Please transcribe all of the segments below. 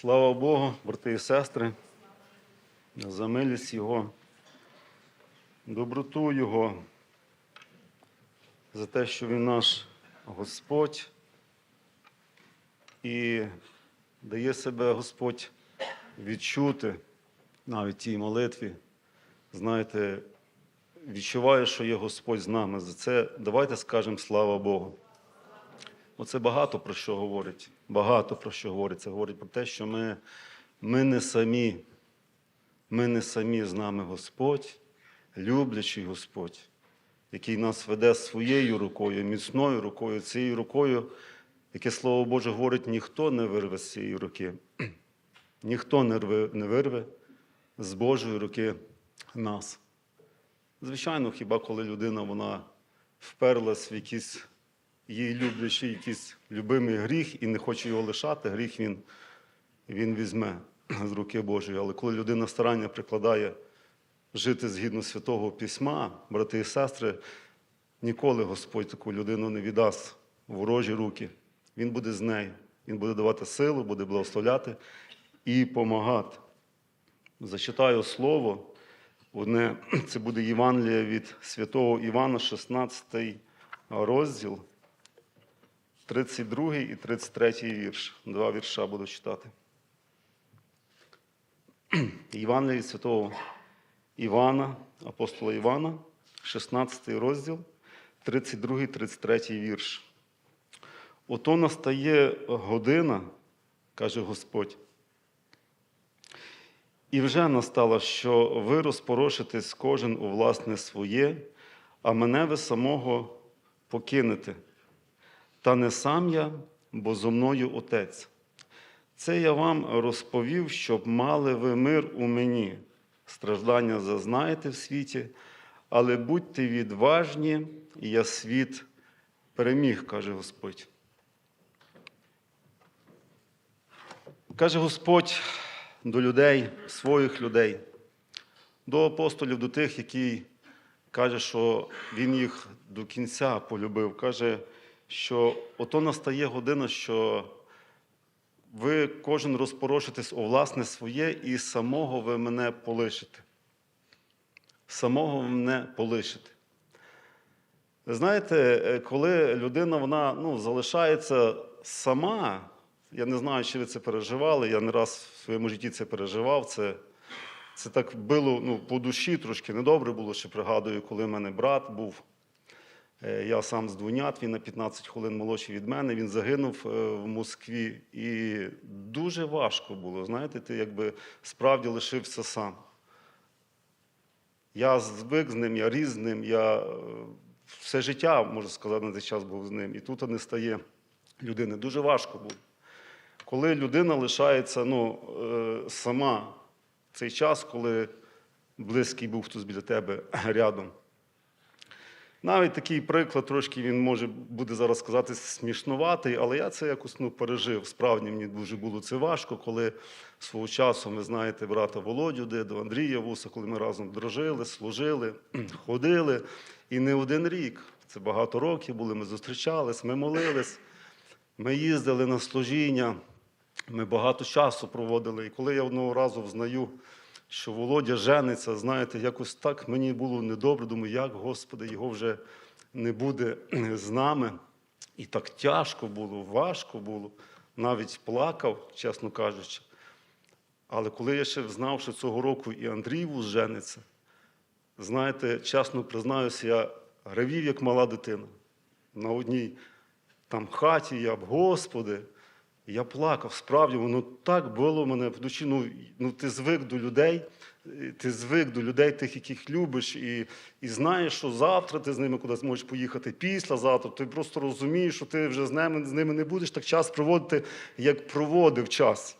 Слава Богу, брати і сестри, за милість Його, доброту Його, за те, що Він наш Господь і дає себе Господь відчути навіть тій молитві. Знаєте, відчуває, що є Господь з нами. За це давайте скажемо слава Богу. Оце багато про що говорить. Багато про що говорить. Це говорить про те, що ми, ми не самі. Ми не самі з нами Господь, люблячий Господь, який нас веде своєю рукою, міцною рукою, цією рукою, яке Слово Боже говорить, ніхто не вирве з цієї руки. Ніхто не рве, не вирве з Божої руки нас. Звичайно, хіба коли людина вона вперлась в якийсь їй люблячий якийсь любимий гріх і не хоче його лишати, гріх він, він візьме з руки Божої. Але коли людина старання прикладає жити згідно святого письма, брати і сестри, ніколи Господь таку людину не віддасть ворожі руки. Він буде з нею. Він буде давати силу, буде благословляти і допомагати. Зачитаю слово. Одне це буде Євангелія від святого Івана, 16 розділ, 32 і 33 вірш. Два вірша буду читати. Євангелія від святого Івана, апостола Івана, 16 розділ, 32 33 вірш. Ото настає година, каже Господь. І вже настало, що ви розпорошитесь кожен у власне своє, а мене ви самого покинете. Та не сам я, бо зо мною Отець. Це я вам розповів, щоб мали ви мир у мені. Страждання зазнаєте в світі, але будьте відважні, і я світ переміг, каже Господь. Каже Господь до людей, своїх людей, до апостолів, до тих, які каже, що Він їх до кінця полюбив. Каже, що ото настає година, що ви кожен розпорошитесь у власне своє, і самого ви мене полишите. Самого ви мене полишите. Знаєте, е, коли людина вона, ну, залишається сама, я не знаю, чи ви це переживали, я не раз в своєму житті це переживав. Це, це так було ну, по душі трошки недобре було, ще пригадую, коли в мене брат був. Е, Я сам з двонят, він на 15 хвилин молодший від мене, він загинув е, в Москві. І дуже важко було. Знаєте, ти якби справді лишився сам. Я звик з ним, я ріс з ним, я е, все життя, можу сказати, на цей час був з ним. І тут не стає людини. Дуже важко було. Коли людина лишається ну, сама цей час, коли близький був хтось біля тебе рядом. Навіть такий приклад, трошки він може буде зараз сказати смішнуватий, але я це якось ну, пережив. Справді мені дуже було це важко, коли свого часу, ви знаєте, брата Володю, Диду, Андрія Вуса, коли ми разом дружили, служили, ходили. І не один рік, це багато років були, ми зустрічались, ми молились, ми їздили на служіння, ми багато часу проводили. І коли я одного разу взнаю, що Володя жениться, знаєте, якось так мені було недобре. Думаю, як, Господи, його вже не буде з нами. І так тяжко було, важко було. Навіть плакав, чесно кажучи. Але коли я ще знав, що цього року і Андрій Вуз жениться, знаєте, чесно признаюся, я гравів, як мала дитина. На одній там хаті я б, Господи, я плакав, справді, воно так було мене в душі. Ну, ну ти звик до людей, е, ти звик до людей, тих, яких любиш, і, і знаєш, що завтра ти з ними кудись можеш поїхати, післязавтра. Ти просто розумієш, що ти вже з ними, з ними не будеш так час проводити, як проводив час.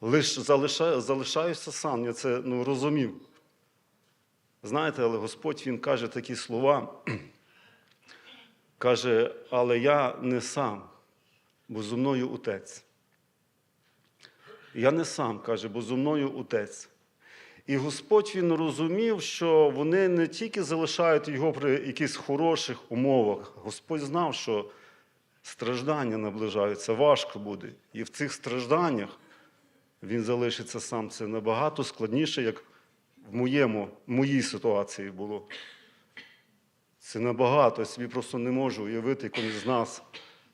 Лиш залишаю, залишаюся сам, я це ну, розумів. Знаєте, але Господь Він каже такі слова. Каже, але я не сам, бо зо мною Отець. Я не сам, каже, бо зо мною Отець. І Господь Він розумів, що вони не тільки залишають його при якихось хороших умовах. Господь знав, що Страждання наближаються, важко буде. І в цих стражданнях він залишиться сам. Це набагато складніше, як в моєму, моїй ситуації було. Це набагато. Я собі просто не можу уявити кожен з нас.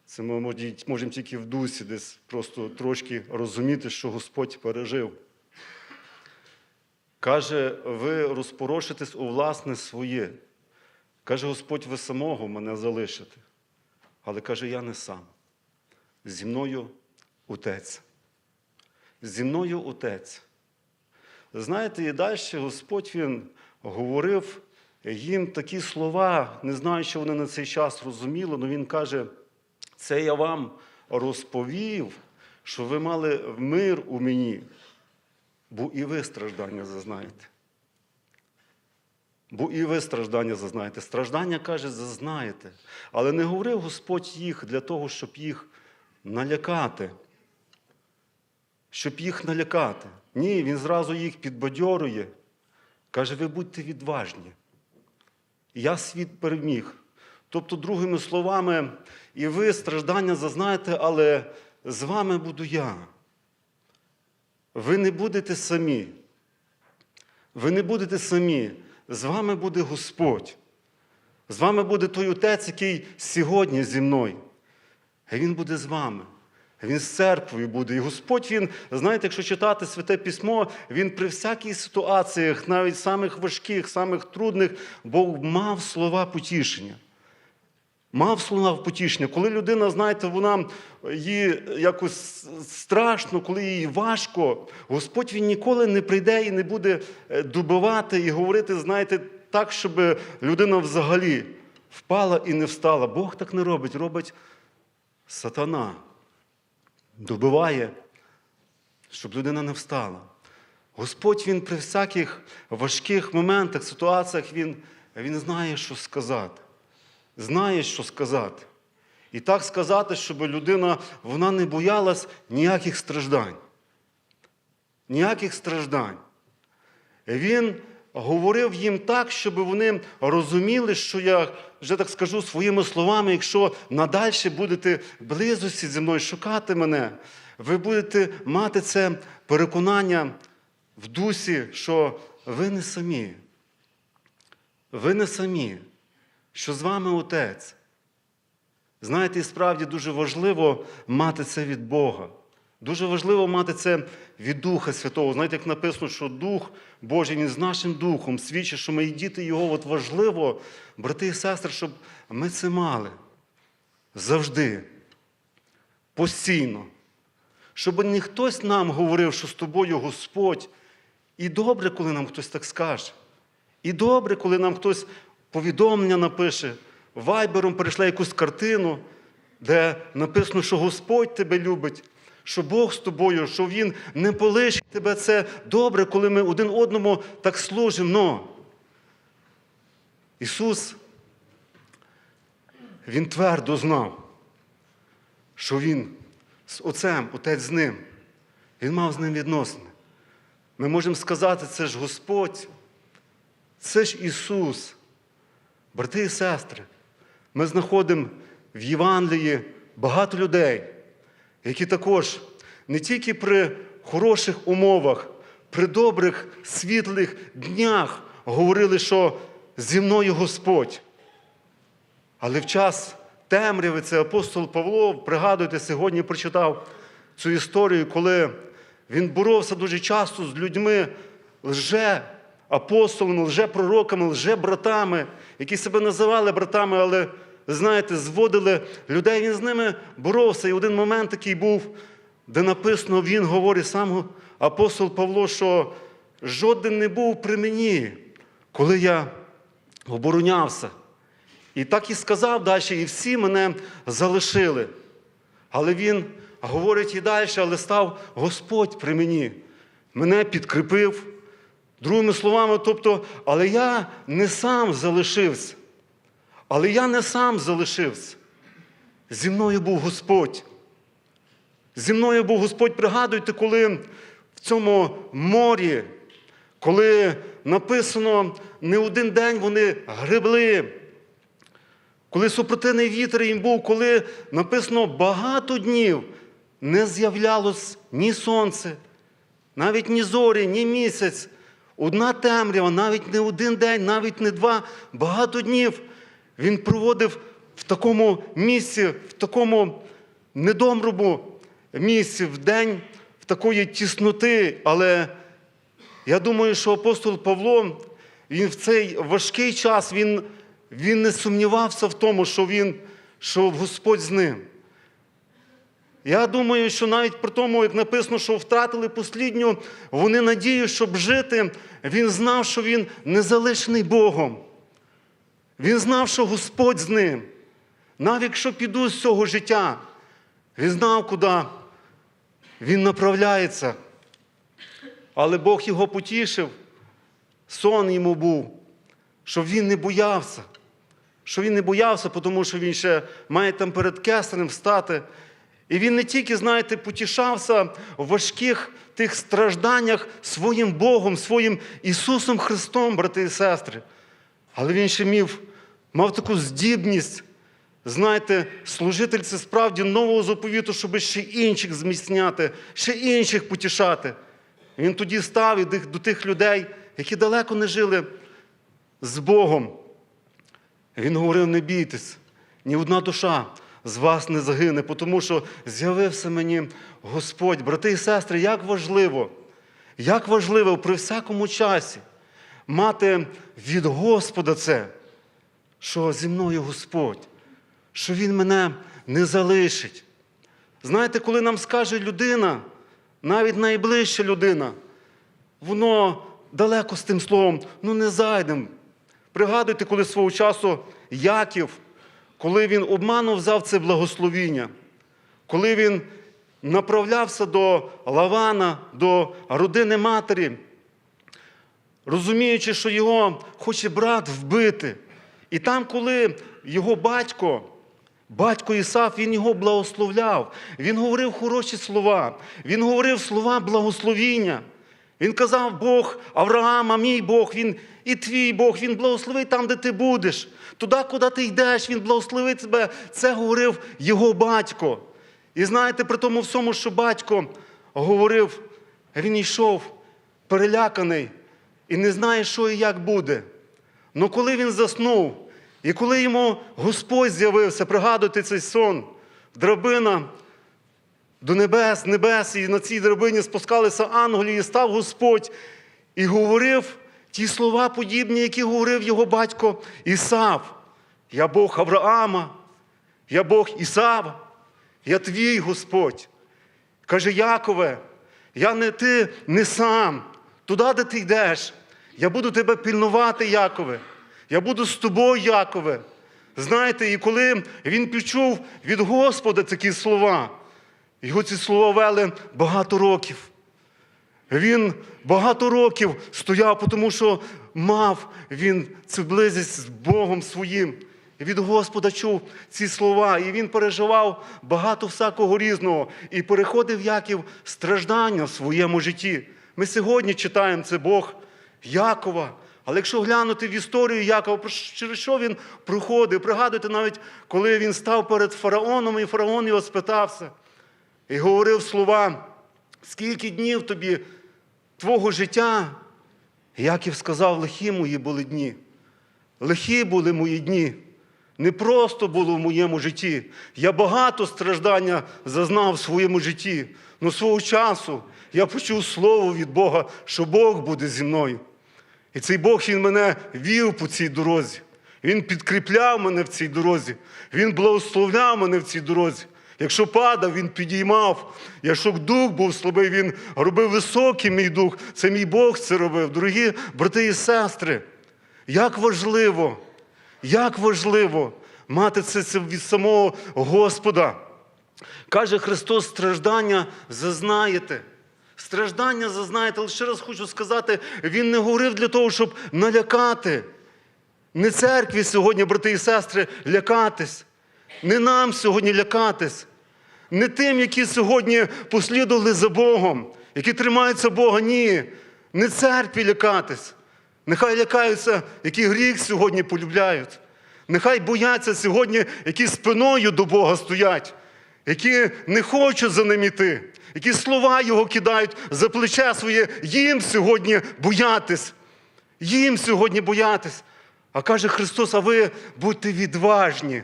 Це ми можемо тільки в дусі десь просто трошки розуміти, що Господь пережив. Каже, ви розпорошитесь у власне своє. Каже, Господь, ви самого мене залишите. Але каже, я не сам. Зі мною Отець. Зі мною Отець. Знаєте, і далі Господь Він говорив їм такі слова, не знаю, що вони на цей час розуміли, але Він каже, це я вам розповів, що ви мали мир у мені, бо і ви страждання зазнаєте. Бо і ви страждання зазнаєте. Страждання, каже, зазнаєте. Але не говорив Господь їх для того, щоб їх налякати. Щоб їх налякати. Ні, він зразу їх підбадьорює. Каже, ви будьте відважні. Я світ переміг. Тобто, другими словами, і ви страждання зазнаєте, але з вами буду я. Ви не будете самі. Ви не будете самі. З вами буде Господь. З вами буде той Отець, який сьогодні зі мною. Він буде з вами. Він з церквою буде. І Господь, Він, знаєте, якщо читати Святе Письмо, Він при всяких ситуаціях, навіть самих важких, самих трудних, Бог мав слова потішення. Мав слова потішення. Коли людина, знаєте, вона їй якось страшно, коли їй важко, Господь він ніколи не прийде і не буде е, добивати і говорити, знаєте, так, щоб людина взагалі впала і не встала. Бог так не робить, робить сатана. Добиває, щоб людина не встала. Господь він при всяких важких моментах, ситуаціях, він, він знає, що сказати знає, що сказати. І так сказати, щоб людина вона не боялась ніяких страждань. Ніяких страждань. Він говорив їм так, щоб вони розуміли, що я вже так скажу своїми словами, якщо надальше будете близості зі мною шукати мене, ви будете мати це переконання в дусі, що ви не самі. Ви не самі що з вами Отець. Знаєте, і справді дуже важливо мати це від Бога. Дуже важливо мати це від Духа Святого. Знаєте, як написано, що Дух Божий він з нашим Духом свідчить, що ми і діти Його. От важливо, брати і сестри, щоб ми це мали завжди, постійно. Щоб не хтось нам говорив, що з тобою Господь. І добре, коли нам хтось так скаже. І добре, коли нам хтось повідомлення напише, вайбером перейшла якусь картину, де написано, що Господь тебе любить, що Бог з тобою, що Він не полишить тебе. Це добре, коли ми один одному так служимо. Но Ісус, Він твердо знав, що Він з Отцем, Отець з ним. Він мав з ним відносини. Ми можемо сказати, це ж Господь, це ж Ісус. Брати і сестри, ми знаходимо в Євангелії багато людей, які також не тільки при хороших умовах, при добрих світлих днях говорили, що зі мною Господь. Але в час темряви це апостол Павло, пригадуйте, сьогодні прочитав цю історію, коли він боровся дуже часто з людьми лже апостолами, лже-пророками, лже-братами, які себе називали братами, але, знаєте, зводили людей. Він з ними боровся. І один момент такий був, де написано, він говорить сам апостол Павло, що жоден не був при мені, коли я оборонявся. І так і сказав далі, і всі мене залишили. Але він говорить і далі, але став Господь при мені. Мене підкріпив. Другими словами, тобто, але я не сам залишився. Але я не сам залишився. Зі мною був Господь. Зі мною був Господь, пригадуйте, коли в цьому морі, коли написано, не один день вони гребли, коли супротивний вітер їм був, коли написано багато днів не з'являлось ні сонце, навіть ні зорі, ні місяць. Одна темрява, навіть не один день, навіть не два, багато днів він проводив в такому місці, в такому недомрубу місці, в день в такої тісноти. Але я думаю, що апостол Павло, він в цей важкий час він, він не сумнівався в тому, що, він, що Господь з ним. Я думаю, що навіть при тому, як написано, що втратили послідню, вони надію, щоб жити, він знав, що він не залишений Богом. Він знав, що Господь з ним. Навіть якщо піду з цього життя, він знав, куди він направляється. Але Бог його потішив, сон йому був, щоб він не боявся. Що він не боявся, тому що він ще має там перед кесарем стати. І він не тільки, знаєте, потішався в важких тих стражданнях своїм Богом, своїм Ісусом Христом, брати і сестри. Але він ще мів, мав таку здібність, знаєте, служитель це справді нового заповіту, щоб ще інших зміцняти, ще інших потішати. Він тоді став і до тих людей, які далеко не жили з Богом. Він говорив: не бійтесь, ні одна душа з вас не загине, тому що з'явився мені Господь. Брати і сестри, як важливо, як важливо при всякому часі мати від Господа це, що зі мною Господь, що Він мене не залишить. Знаєте, коли нам скаже людина, навіть найближча людина, воно далеко з тим словом, ну не зайдемо. Пригадуйте, коли свого часу Яків, коли він обману взяв це благословіння, коли він направлявся до Лавана, до родини матері, розуміючи, що його хоче брат вбити. І там, коли його батько, батько Ісав, він його благословляв, він говорив хороші слова, він говорив слова благословіння. Він казав, Бог Авраама, мій Бог, він і твій Бог, Він благословить там, де ти будеш. Туди, куди ти йдеш, Він благословить тебе. Це говорив його батько. І знаєте, при тому всьому, що батько говорив, він йшов переляканий і не знає, що і як буде. Але коли він заснув, і коли йому Господь з'явився, пригадуйте цей сон, драбина до небес, небес, і на цій драбині спускалися ангелі, і став Господь і говорив ті слова подібні, які говорив його батько Ісав. Я Бог Авраама, я Бог Ісава, я твій Господь. Каже Якове, я не ти не сам. Туди, де ти йдеш, я буду тебе пільнувати, Якове. Я буду з тобою, Якове. Знаєте, і коли він почув від Господа такі слова, його ці слова вели багато років. Він багато років стояв, тому що мав він цю близість з Богом своїм. Від Господа чув ці слова, і він переживав багато всякого різного і переходив Яків страждання в своєму житті. Ми сьогодні читаємо це Бог Якова. Але якщо глянути в історію Якова, через що він проходив, пригадуйте навіть, коли він став перед фараоном, і фараон його спитався і говорив слова, скільки днів тобі твого життя? Яків сказав, лихі мої були дні. Лихі були мої дні. Не просто було в моєму житті. Я багато страждання зазнав в своєму житті. Но свого часу я почув слово від Бога, що Бог буде зі мною. І цей Бог він мене вів по цій дорозі. Він підкріпляв мене в цій дорозі. Він благословляв мене в цій дорозі. Якщо падав, він підіймав. Якщо дух був слабий, він робив високий мій дух. Це мій Бог це робив. Дорогі брати і сестри, як важливо, як важливо мати це, це від самого Господа. Каже Христос, страждання зазнаєте. Страждання зазнаєте, але ще раз хочу сказати, Він не говорив для того, щоб налякати. Не церкві сьогодні, брати і сестри, лякатись. Не нам сьогодні лякатись. Не тим, які сьогодні послідували за Богом, які тримаються Бога. Ні. Не церкві лякатись. Нехай лякаються, які гріх сьогодні полюбляють. Нехай бояться сьогодні, які спиною до Бога стоять, які не хочуть за ним іти, які слова його кидають за плече своє. Їм сьогодні боятись. Їм сьогодні боятись. А каже Христос: а ви будьте відважні.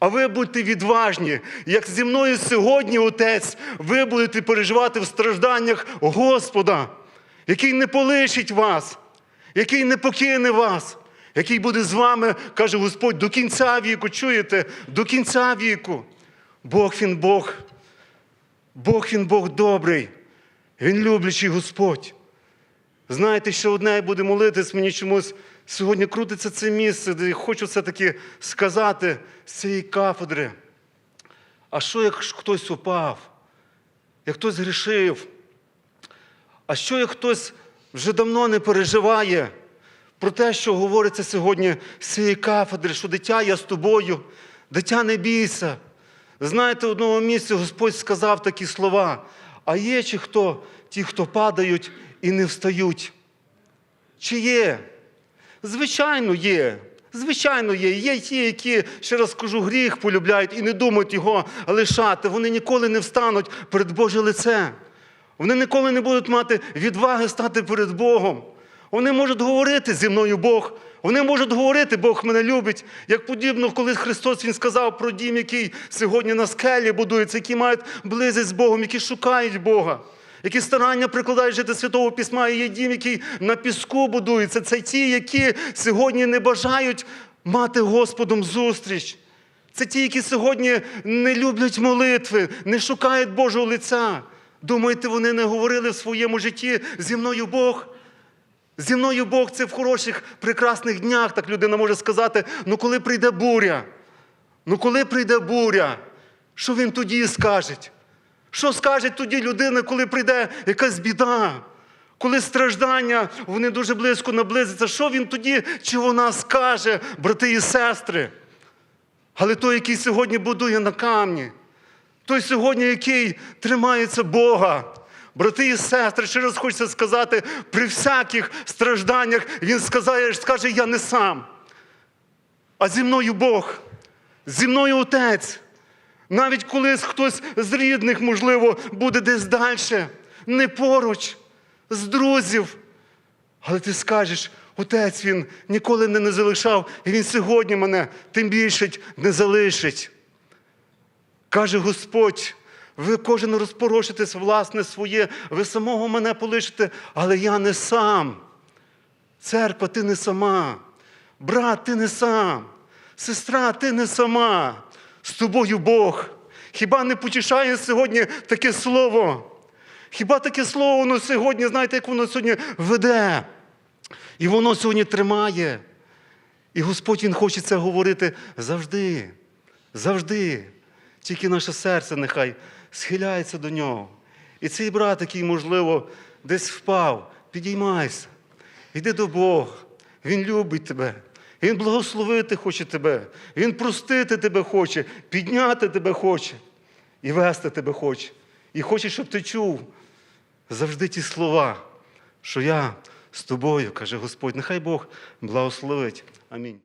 А ви будьте відважні, як зі мною сьогодні, Отець, ви будете переживати в стражданнях Господа, який не полишить вас, який не покине вас, який буде з вами, каже Господь, до кінця віку. Чуєте? До кінця віку. Бог він Бог. Бог він Бог добрий. Він люблячий Господь. Знаєте, ще одне я буду молитись, мені чомусь сьогодні крутиться це місце, де хочу все-таки сказати з цієї кафедри. А що, як хтось упав, як хтось грішив? А що, як хтось вже давно не переживає про те, що говориться сьогодні з цієї кафедри, що дитя я з тобою, дитя не бійся. Знаєте, в одному місці Господь сказав такі слова. А є чи хто, ті, хто падають і не встають? Чи є? Звичайно, є. Звичайно, є. Є ті, які, ще раз скажу, гріх полюбляють і не думають його лишати. Вони ніколи не встануть перед Боже лице. Вони ніколи не будуть мати відваги стати перед Богом. Вони можуть говорити зі мною Бог. Вони можуть говорити, Бог мене любить. Як подібно, коли Христос Він сказав про дім, який сьогодні на скелі будується, які мають близькість з Богом, які шукають Бога. Які старання прикладають жити Святого Письма, і є дім, який на піску будується. Це ті, які сьогодні не бажають мати Господом зустріч. Це ті, які сьогодні не люблять молитви, не шукають Божого лиця. Думаєте, вони не говорили в своєму житті зі мною Бог? Зі мною Бог це в хороших, прекрасних днях, так людина може сказати. Ну коли прийде буря? Ну коли прийде буря, що він тоді скаже? Що скаже тоді людина, коли прийде якась біда? Коли страждання, вони дуже близько наблизяться, що він тоді чи вона скаже, брати і сестри? Але той, який сьогодні будує на камні, той сьогодні, який тримається Бога, брати і сестри, ще раз хочеться сказати, при всяких стражданнях він сказає, скаже, я не сам, а зі мною Бог, зі мною Отець. Навіть коли хтось з рідних, можливо, буде десь далі, не поруч, з друзів. Але ти скажеш, отець він ніколи мене не залишав, і він сьогодні мене тим більше не залишить. Каже Господь, ви кожен розпорошитесь власне своє, ви самого мене полишите, але я не сам. Церква, ти не сама. Брат, ти не сам. Сестра, ти не сама. З тобою Бог. Хіба не потішає сьогодні таке слово? Хіба таке слово воно сьогодні, знаєте, як воно сьогодні веде? І воно сьогодні тримає. І Господь Він хоче це говорити завжди. Завжди. Тільки наше серце нехай схиляється до нього. І цей брат, який, можливо, десь впав, підіймайся. Йди до Бога. Він любить тебе. Він благословити хоче тебе. Він простити тебе хоче, підняти тебе хоче і вести тебе хоче. І хоче, щоб ти чув завжди ті слова, що я з тобою, каже Господь. Нехай Бог благословить. Амінь.